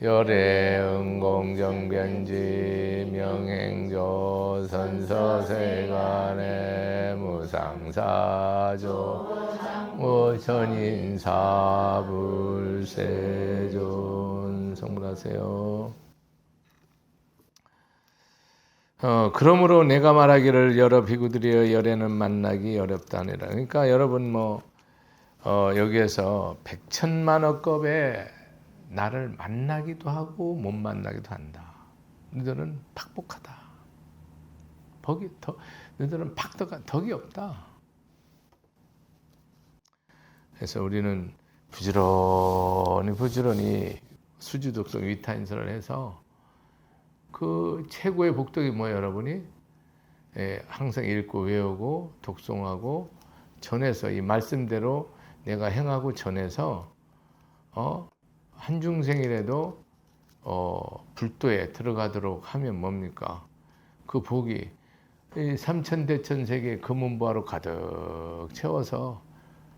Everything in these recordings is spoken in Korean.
열애 응공정변지 명행조 선서세간의 무상사조 무천인사불세존 성불하세요. 어, 그러므로 내가 말하기를 여러 비구들이여 열애는 만나기 어렵다니라. 그러니까 여러분 뭐 어, 여기에서 백천만억겁에 나를 만나기도 하고 못 만나기도 한다. 너희들은 팍복하다. 덕이 더 너희들은 팍덕한 덕이 없다. 그래서 우리는 부지런히 부지런히 수주독성 위타인설을 해서 그 최고의 복덕이 뭐예요, 여러분이? 예, 항상 읽고 외우고 독송하고 전해서 이 말씀대로 내가 행하고 전해서 어 한중생이라도 어 불도에 들어가도록 하면 뭡니까? 그 복이 이 삼천대천 세계 금은보화로 가득 채워서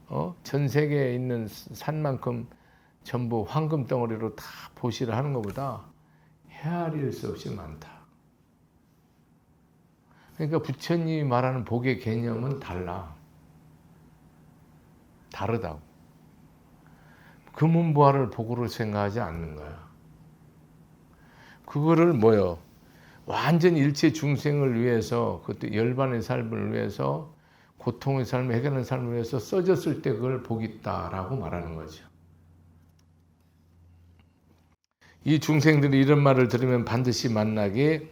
어? 전 세계에 있는 산만큼 전부 황금 덩어리로 다 보시를 하는 것보다 헤아릴 수 없이 많다. 그러니까 부처님이 말하는 복의 개념은 달라. 다르다고. 금은보화를 복으로 생각하지 않는 거야. 그거를 뭐요? 완전 일체 중생을 위해서 그것도 열반의 삶을 위해서 고통의 삶을 해결하는 삶을 위해서 써졌을 때 그걸 복 있다라고 말하는 거죠. 이 중생들이 이런 말을 들으면 반드시 만나기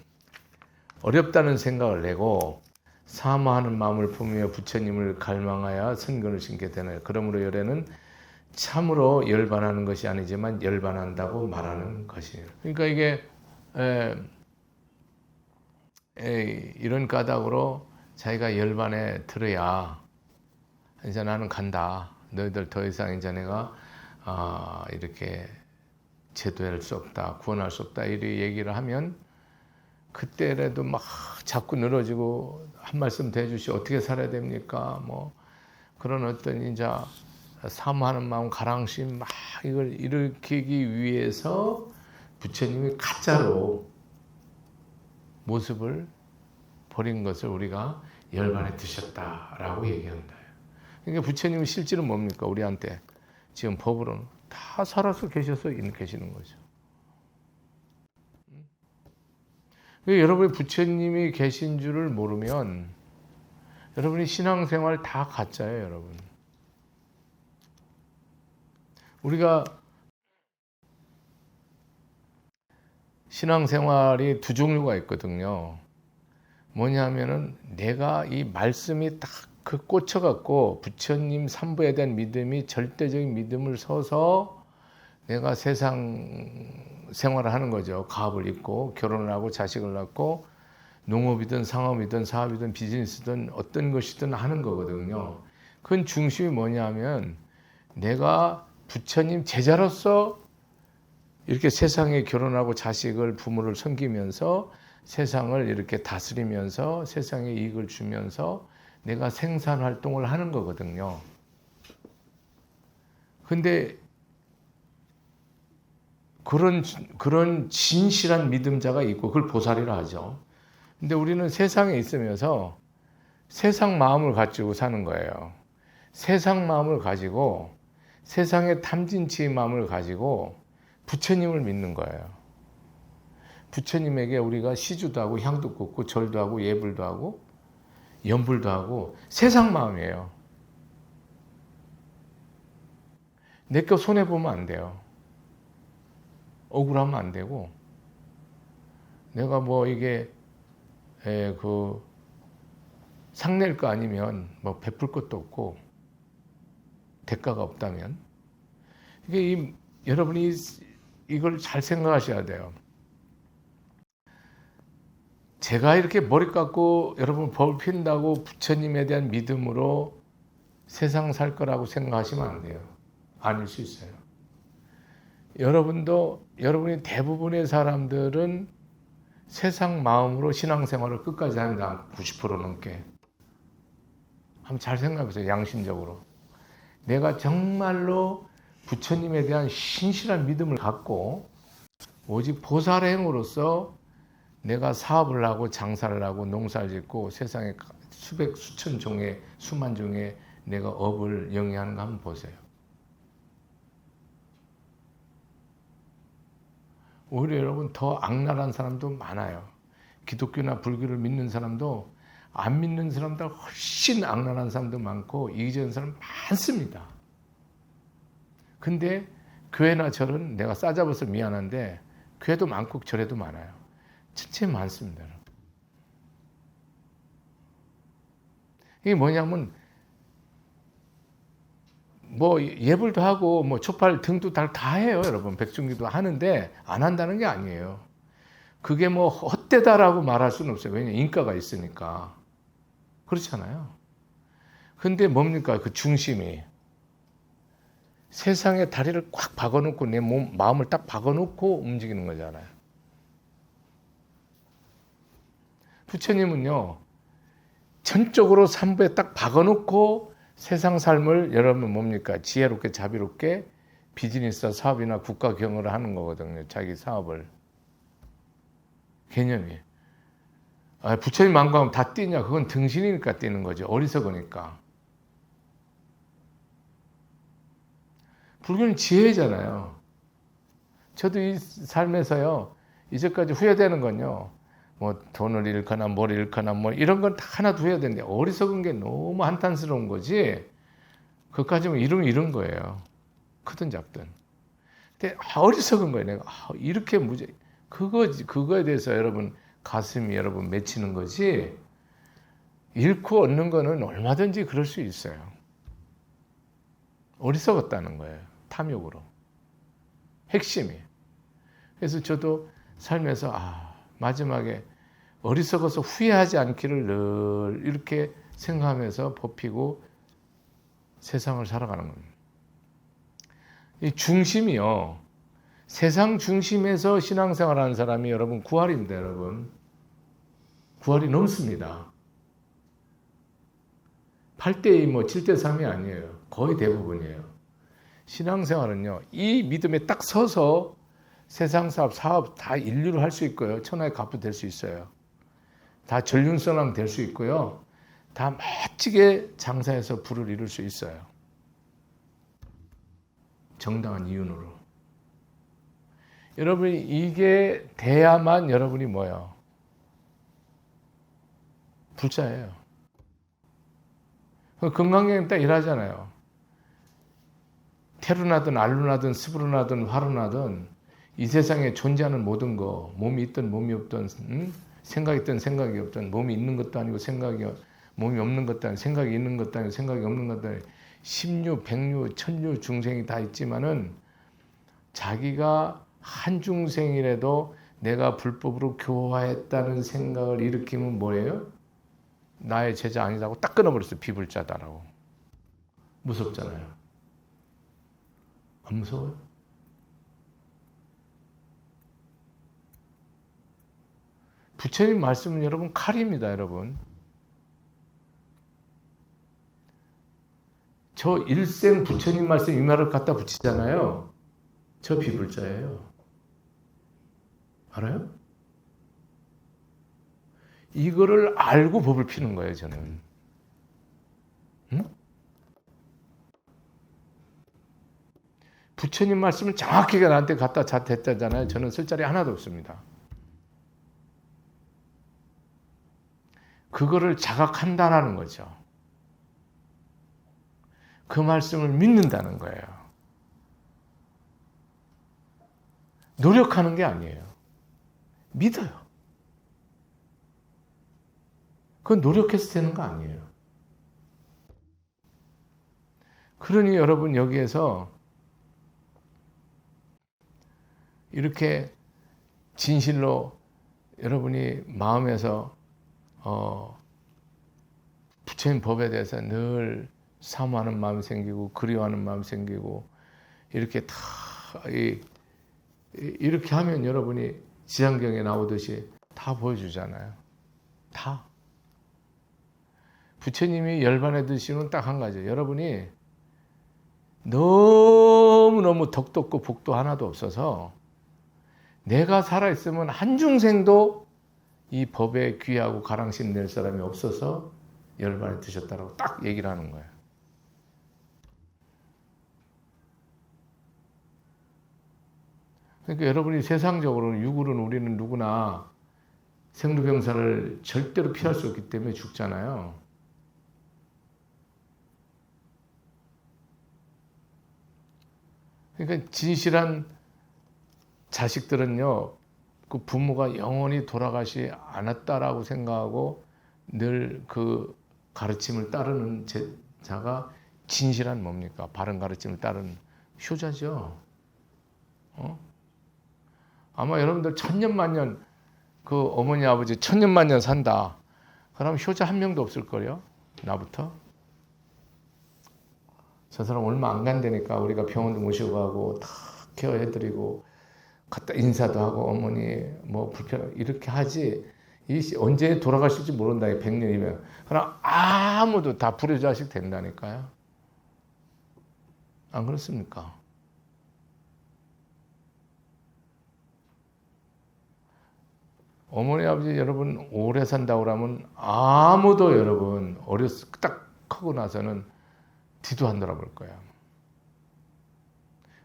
어렵다는 생각을 내고 사모하는 마음을 품으며 부처님을 갈망하여 선근을 신게 되나요? 그러므로 열애는 참으로 열반하는 것이 아니지만 열반한다고 말하는 것이에요. 그러니까 이게 에, 에, 이런 까닭으로 자기가 열반에 들어야 이제 나는 간다. 너희들 더 이상 이제 내가 아, 이렇게 제도할 수 없다, 구원할 수 없다 이렇게 얘기를 하면 그때라도 막 자꾸 늘어지고 한 말씀 대주시 어떻게 살아야 됩니까? 뭐 그런 어떤 이제 사모하는 마음 가랑심 막 이걸 일으키기 위해서 부처님이 가짜로 모습을 버린 것을 우리가 열반에 드셨다라고 얘기한다. 그러니까 부처님이 실제로 뭡니까? 우리한테 지금 법으로는 다 살아서 계셔서 계시는 거죠. 여러분이 부처님이 계신 줄을 모르면 여러분이 신앙생활 다 가짜예요, 여러분. 우리가 신앙생활이 두 종류가 있거든요. 뭐냐면은 내가 이 말씀이 딱 그 꽂혀갖고 부처님 삼부에 대한 믿음이 절대적인 믿음을 서서 내가 세상 생활을 하는 거죠. 가업을 입고 결혼을 하고 자식을 낳고 농업이든 상업이든 사업이든 비즈니스든 어떤 것이든 하는 거거든요. 그 중심이 뭐냐면 내가 부처님 제자로서 이렇게 세상에 결혼하고 자식을 부모를 섬기면서 세상을 이렇게 다스리면서 세상에 이익을 주면서 내가 생산 활동을 하는 거거든요. 근데 그런 그런 진실한 믿음자가 있고 그걸 보살이라 하죠. 근데 우리는 세상에 있으면서 세상 마음을 가지고 사는 거예요. 세상 마음을 가지고 세상의 탐진치의 마음을 가지고 부처님을 믿는 거예요. 부처님에게 우리가 시주도 하고 향도 꽂고 절도 하고 예불도 하고 연불도 하고 세상 마음이에요. 내거 손해 보면 안 돼요. 억울하면 안 되고 내가 뭐 이게 에, 그 상낼 거 아니면 뭐 베풀 것도 없고 대가가 없다면 이게 이, 여러분이 이걸 잘 생각하셔야 돼요. 제가 이렇게 머리 깎고 여러분 법을 핀다고 부처님에 대한 믿음으로 세상 살 거라고 생각하시면 안 돼요. 아닐 수 있어요. 여러분도 여러분이 대부분의 사람들은 세상 마음으로 신앙생활을 끝까지 합니다. 90% 넘게. 한번 잘 생각해 보세요. 양심적으로. 내가 정말로 부처님에 대한 신실한 믿음을 갖고 오직 보살행으로서 내가 사업을 하고 장사를 하고 농사를 짓고 세상에 수백 수천 종의 수만 종의 내가 업을 영위하는 거 한번 보세요. 오히려 여러분 더 악랄한 사람도 많아요. 기독교나 불교를 믿는 사람도 안 믿는 사람보다 훨씬 악랄한 사람도 많고 이기적인 사람 많습니다. 근데 교회나 절은 내가 싸잡아서 미안한데 교회도 많고 절에도 많아요. 진짜 많습니다. 이게 뭐냐면 뭐 예불도 하고 뭐 촛발 등도 다, 다 해요, 여러분. 백중기도 하는데 안 한다는 게 아니에요. 그게 뭐 헛되다라고 말할 수는 없어요. 왜냐 인가가 있으니까. 그렇잖아요. 근데 뭡니까? 그 중심이 세상에 다리를 꽉 박아놓고 내 몸, 마음을 딱 박아놓고 움직이는 거잖아요. 부처님은요, 전적으로 삼부에 딱 박아놓고 세상 삶을 여러분 뭡니까? 지혜롭게 자비롭게 비즈니스 사업이나 국가 경영을 하는 거거든요. 자기 사업을. 개념이. 아, 부처님 만가면 다 뛰냐? 그건 등신이니까 뛰는 거죠. 어리석으니까. 불교는 지혜잖아요. 저도 이 삶에서요, 이제까지 후회되는 건요, 뭐 돈을 잃거나 뭘 잃거나 뭐 이런 건 다 하나도 후회되는데 어리석은 게 너무 한탄스러운 거지, 그까지면 이루면 이룬 거예요. 크든 작든. 근데 아, 어리석은 거예요. 내가 아, 이렇게 무죄, 그거, 그거에 대해서 여러분 가슴이 여러분 맺히는 거지, 잃고 얻는 거는 얼마든지 그럴 수 있어요. 어리석었다는 거예요. 탐욕으로. 핵심이. 그래서 저도 삶에서 아, 마지막에 어리석어서 후회하지 않기를 늘 이렇게 생각하면서 뽑히고 세상을 살아가는 겁니다. 이 중심이요. 세상 중심에서 신앙생활 하는 사람이 여러분 9할입니다, 여러분. 9할이 넘습니다. 8대2, 뭐 7대3이 아니에요. 거의 대부분이에요. 신앙생활은요, 이 믿음에 딱 서서 세상 사업, 사업 다 인류를 할수 있고요. 천하의 갑부 될 수 있어요. 다 전륜선왕 될 수 있고요. 다 멋지게 장사해서 부를 이룰 수 있어요. 정당한 이윤으로. 여러분이 이게 돼야만 여러분이 뭐예요? 불자예요. 건강경 딱 일하잖아요. 테루나든 알루나든 스브루나든 화루나든 이 세상에 존재하는 모든 거 몸이 있든 몸이 없든 응? 생각이 있든 생각이 없든 몸이 있는 것도 아니고 생각이 몸이 없는 것도 아니고 생각이 있는 것도 아니고 생각이 없는 것도 아니고 십류, 백류, 천류 중생이 다 있지만은 자기가 한 중생이라도 내가 불법으로 교화했다는 생각을 일으키면 뭐예요? 나의 제자 아니라고 딱 끊어버렸어요. 비불자다라고. 무섭잖아요. 안 무서워요? 부처님 말씀은 여러분 칼입니다, 여러분. 저 일생 부처님 말씀 이 말을 갖다 붙이잖아요. 저 비불자예요. 알아요? 이거를 알고 법을 피는 거예요, 저는. 응? 부처님 말씀을 정확하게 나한테 갖다 잣댔다잖아요. 저는 쓸 자리 하나도 없습니다. 그거를 자각한다라는 거죠. 그 말씀을 믿는다는 거예요. 노력하는 게 아니에요. 믿어요. 그건 노력해서 되는 거 아니에요. 그러니 여러분 여기에서 이렇게 진실로 여러분이 마음에서 어, 부처님 법에 대해서 늘 사모하는 마음이 생기고 그리워하는 마음이 생기고 이렇게 다 이, 이렇게 하면 여러분이 지향경에 나오듯이 다 보여주잖아요. 다. 부처님이 열반에 드시는 딱 한 가지. 여러분이 너무너무 덕도 없고 복도 하나도 없어서 내가 살아있으면 한중생도 이 법에 귀하고 가랑심 낼 사람이 없어서 열반에 드셨다라고 딱 얘기를 하는 거예요. 그러니까 여러분이 세상적으로는 육으로는 우리는 누구나 생로병사를 절대로 피할 수 없기 때문에 죽잖아요. 그러니까 진실한 자식들은요, 그 부모가 영원히 돌아가시 않았다라고 생각하고 늘 그 가르침을 따르는 자가 진실한 뭡니까? 바른 가르침을 따르는 효자죠. 어? 아마 여러분들 천년만년 그 어머니 아버지 천년만년 산다. 그럼 효자 한 명도 없을 거요. 나부터. 저 사람 얼마 안 간다니까 우리가 병원도 모시고 가고 다 케어해드리고 갔다 인사도 하고 어머니 뭐 불편 이렇게 하지 이 언제 돌아가실지 모른다 이 백년이면 그럼 아무도 다 불효자식 된다니까요. 안 그렇습니까? 어머니 아버지 여러분 오래 산다고 그러면 아무도 여러분 어렸을 딱 크고 나서는 뒤도 안 돌아볼 거야.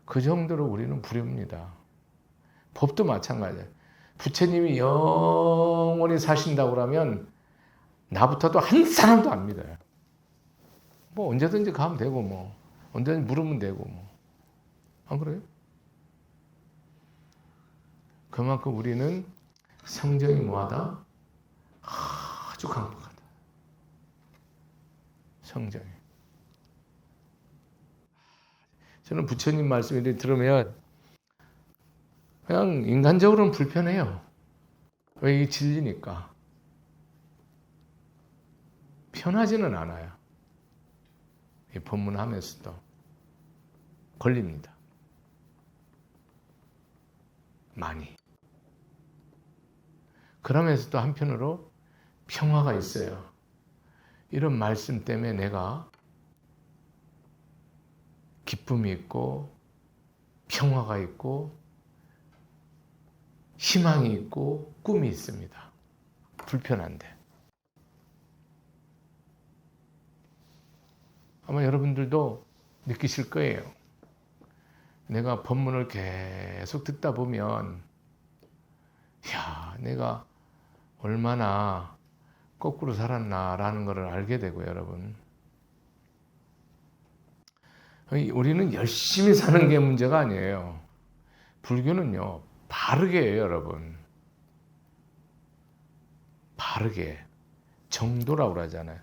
그 정도로 우리는 불효입니다. 법도 마찬가지예요. 부처님이 영원히 사신다고 그러면 나부터도 한 사람도 안 믿어요. 뭐 언제든지 가면 되고 뭐 언제든지 물으면 되고 뭐. 안 그래요? 그만큼 우리는 성정이 뭐하다? 아주 강력하다. 성정이. 저는 부처님 말씀을 들으면 그냥 인간적으로는 불편해요. 왜 이게 진리니까. 편하지는 않아요. 이 법문 하면서도 걸립니다. 많이. 그러면서도 한편으로 평화가 있어요. 이런 말씀 때문에 내가 기쁨이 있고 평화가 있고 희망이 있고 꿈이 있습니다. 불편한데. 아마 여러분들도 느끼실 거예요. 내가 법문을 계속 듣다 보면, 야, 내가 얼마나 거꾸로 살았나라는 것을 알게 되고, 여러분. 우리는 열심히 사는 게 문제가 아니에요. 불교는요, 바르게 해요, 여러분. 바르게. 정도라고 그러잖아요.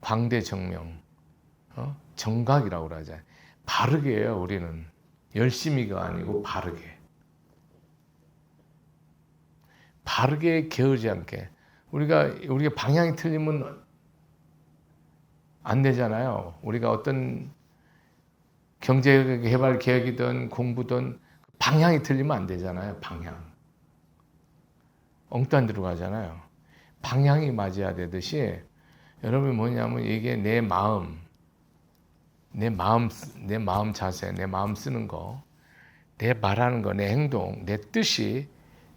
광대정명. 어? 정각이라고 그러잖아요. 바르게 해요, 우리는. 열심히가 아니고 바르게. 바르게 게으르지 않게. 우리가, 우리가 방향이 틀리면 안 되잖아요. 우리가 어떤 경제 개발 계획이든 공부든 방향이 틀리면 안 되잖아요. 방향. 엉뚱한 데로 가잖아요. 방향이 맞아야 되듯이 여러분 뭐냐면 이게 내 마음, 내 마음, 내 마음 자세, 내 마음 쓰는 거, 내 말하는 거, 내 행동, 내 뜻이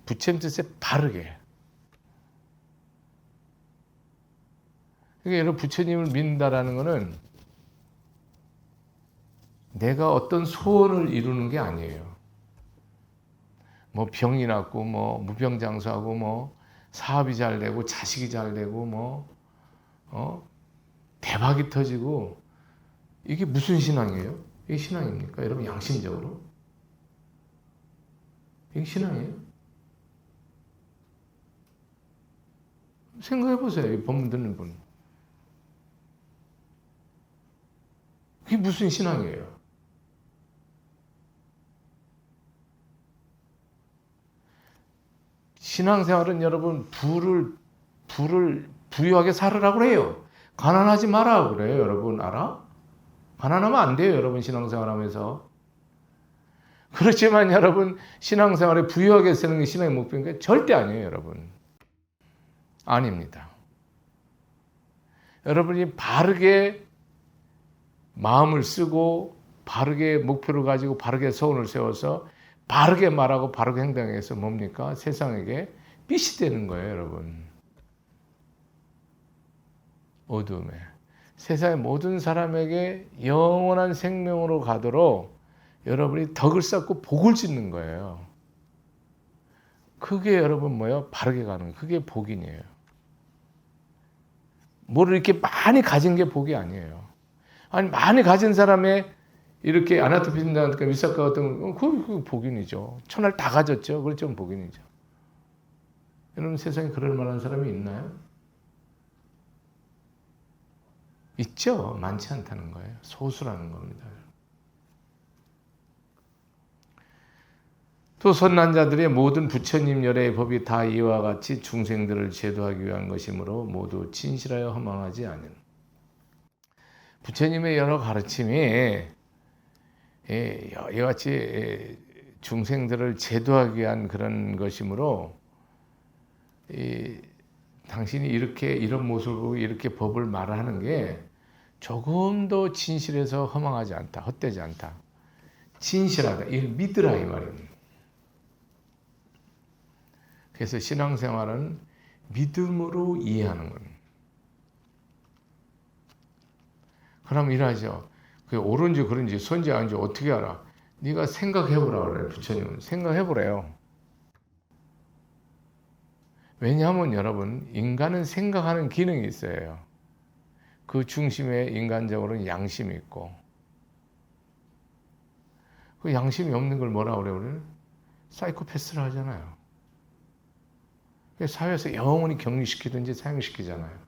부처님 뜻에 바르게. 그러니까 여러분 부처님을 믿는다라는 것은 내가 어떤 소원을 이루는 게 아니에요. 뭐 병이 났고 뭐 무병장수하고 뭐 사업이 잘 되고 자식이 잘 되고 뭐 어? 대박이 터지고 이게 무슨 신앙이에요? 이게 신앙입니까? 여러분 양심적으로 이게 신앙이에요? 생각해 보세요. 이 법문 듣는 분. 이게 무슨 신앙이에요? 신앙생활은 여러분 부를 부를 부유하게 살으라고 그래요. 가난하지 마라 그래요, 여러분 알아? 가난하면 안 돼요, 여러분 신앙생활하면서. 그렇지만 여러분 신앙생활에 부유하게 쓰는 게 신앙의 목표인가? 절대 아니에요, 여러분. 아닙니다. 여러분이 바르게 마음을 쓰고 바르게 목표를 가지고 바르게 소원을 세워서 바르게 말하고 바르게 행동해서 뭡니까? 세상에게 빛이 되는 거예요, 여러분. 어둠에. 세상의 모든 사람에게 영원한 생명으로 가도록 여러분이 덕을 쌓고 복을 짓는 거예요. 그게 여러분 뭐예요? 바르게 가는 거예요. 그게 복이에요. 뭐를 이렇게 많이 가진 게 복이 아니에요. 아니 많이 가진 사람의 이렇게 아나토피신다니까 위사카 같은 거 그, 그 복인이죠. 천할 다 가졌죠. 그렇죠. 복인이죠. 여러분 세상에 그럴 만한 사람이 있나요? 있죠. 많지 않다는 거예요. 소수라는 겁니다. 또 선난 자들의 모든 부처님 열의 법이 다 이와 같이 중생들을 제도하기 위한 것이므로 모두 진실하여 허망하지 않은 부처님의 여러 가르침이 예, 이와 같이 예, 중생들을 제도하기 위한 그런 것이므로 이, 당신이 이렇게 이런 보고 이렇게 법을 말하는 게 조금 더 진실해서 허망하지 않다, 헛되지 않다. 진실하다. 이걸 믿으라 이 말입니다. 그래서 신앙생활은 믿음으로 이해하는 겁니다. 그럼 이러죠. 그게 옳은지 그런지 선지 아닌지 어떻게 알아? 네가 생각해보라 그래 부처님은 생각해보래요. 왜냐하면 여러분 인간은 생각하는 기능이 있어요. 그 중심에 인간적으로는 양심이 있고 그 양심이 없는 걸 뭐라 그래 우리는 사이코패스를 하잖아요. 사회에서 영원히 격리시키든지 사형시키잖아요.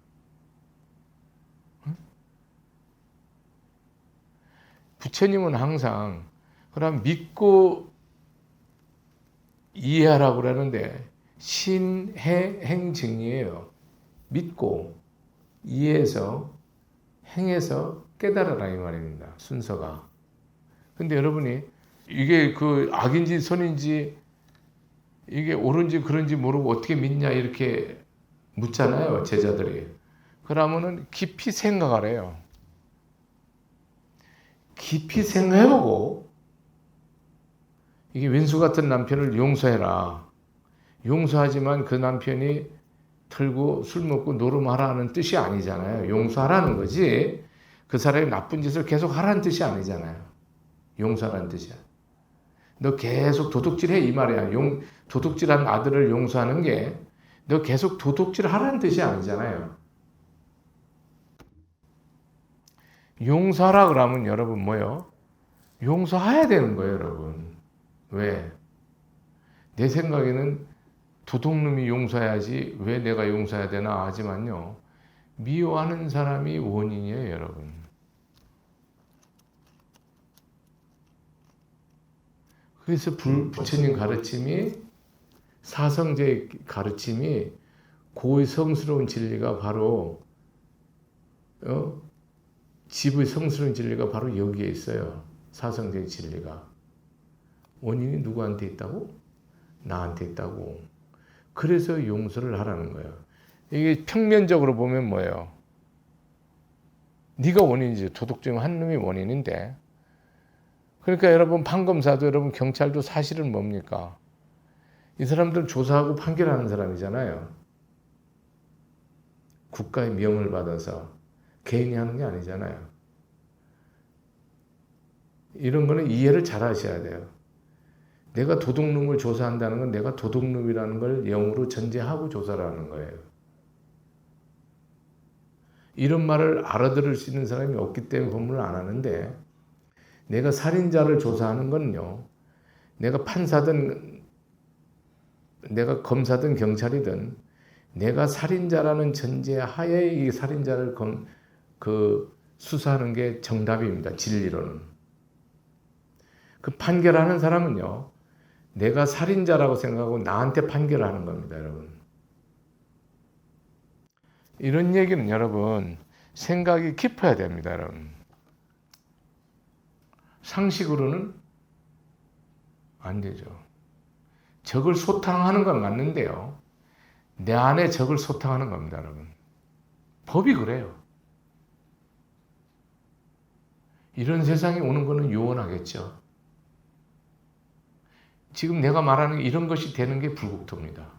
부처님은 항상 그럼 믿고 이해하라고 그러는데 신해행증이에요. 믿고 이해해서 행해서 깨달아라 이 말입니다. 순서가. 근데 여러분이 이게 그 악인지 선인지 이게 옳은지 그런지 모르고 어떻게 믿냐 이렇게 묻잖아요 제자들이. 그러면은 깊이 생각하래요. 깊이 생각해보고 이게 왼수 같은 남편을 용서해라. 용서하지만 그 남편이 털고 술 먹고 노름하라는 뜻이 아니잖아요. 용서하라는 거지. 그 사람이 나쁜 짓을 계속 하라는 뜻이 아니잖아요. 용서하라는 뜻이야. 너 계속 도둑질해 이 말이야. 용 도둑질한 아들을 용서하는 게 너 계속 도둑질 하라는 뜻이 아니잖아요. 용서하라 그러면 여러분 뭐요? 용서해야 되는 거예요, 여러분. 왜? 내 생각에는 도둑놈이 용서해야지 왜 내가 용서해야 되나 하지만요. 미워하는 사람이 원인이에요, 여러분. 그래서 부, 부처님 가르침이 사성제의 가르침이 고의 성스러운 진리가 바로 어? 집의 성스러운 진리가 바로 여기에 있어요. 사성제의 진리가. 원인이 누구한테 있다고? 나한테 있다고. 그래서 용서를 하라는 거예요. 이게 평면적으로 보면 뭐예요? 네가 원인이지. 중한 놈이 원인인데. 그러니까 여러분 판검사도 여러분 경찰도 사실은 뭡니까? 이 사람들 조사하고 판결하는 사람이잖아요. 국가의 명을 받아서 개인이 하는 게 아니잖아요. 이런 거는 이해를 잘 하셔야 돼요. 내가 도둑놈을 조사한다는 건 내가 도둑놈이라는 걸 영으로 전제하고 조사를 하는 거예요. 이런 말을 알아들을 수 있는 사람이 없기 때문에 본문을 안 하는데 내가 살인자를 조사하는 건요. 내가 판사든 내가 검사든 경찰이든 내가 살인자라는 전제 하에 이 살인자를 검, 그 수사하는 게 정답입니다. 진리로는. 그 판결하는 사람은요. 내가 살인자라고 생각하고 나한테 판결하는 겁니다, 여러분. 이런 얘기는 여러분 생각이 깊어야 됩니다, 여러분. 상식으로는 안 되죠. 적을 소탕하는 건 맞는데요. 내 안에 적을 소탕하는 겁니다, 여러분. 법이 그래요. 이런 세상이 오는 거는 요원하겠죠. 지금 내가 말하는 이런 것이 되는 게 불국토입니다.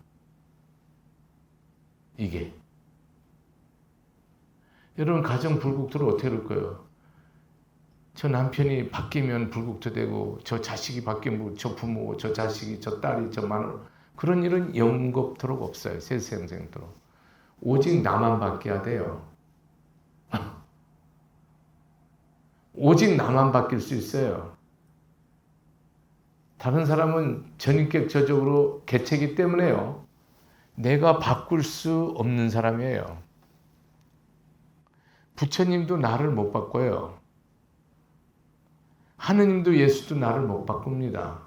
이게. 여러분 가정 불국토를 어떻게 할 거예요? 저 남편이 바뀌면 불국토 되고 저 자식이 바뀌면 저 부모, 저 자식이, 저 딸이, 저 마누라 그런 일은 영겁토록 없어요. 세세생생토록. 오직 나만 바뀌어야 돼요. 오직 나만 바뀔 수 있어요. 다른 사람은 전인격적으로 개체이기 때문에요. 내가 바꿀 수 없는 사람이에요. 부처님도 나를 못 바꿔요. 하느님도 예수도 나를 못 바꿉니다.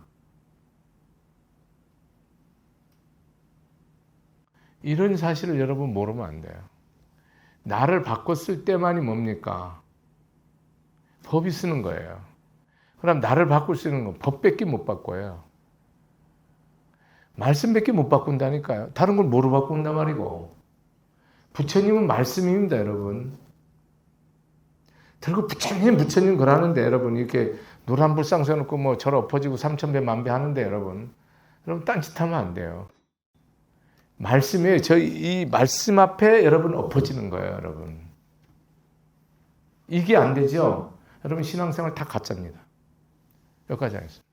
이런 사실을 여러분 모르면 안 돼요. 나를 바꿨을 때만이 뭡니까? 법이 쓰는 거예요. 그럼 나를 바꿀 수 있는 건 법밖에 못 바꿔요. 말씀밖에 못 바꾼다니까요. 다른 걸 뭐로 바꾼단 말이고. 부처님은 말씀입니다, 여러분. 들고 부처님, 부처님 그러는데 여러분 이렇게 노란불 쌍서놓고 뭐 절 엎어지고 삼천배 만배 하는데 여러분. 여러분 딴짓하면 안 돼요. 말씀이에요. 저이 말씀 앞에 여러분 엎어지는 거예요, 여러분. 이게 안 되죠? 여러분 신앙생활 다 가짜입니다. 여기까지 하겠습니다.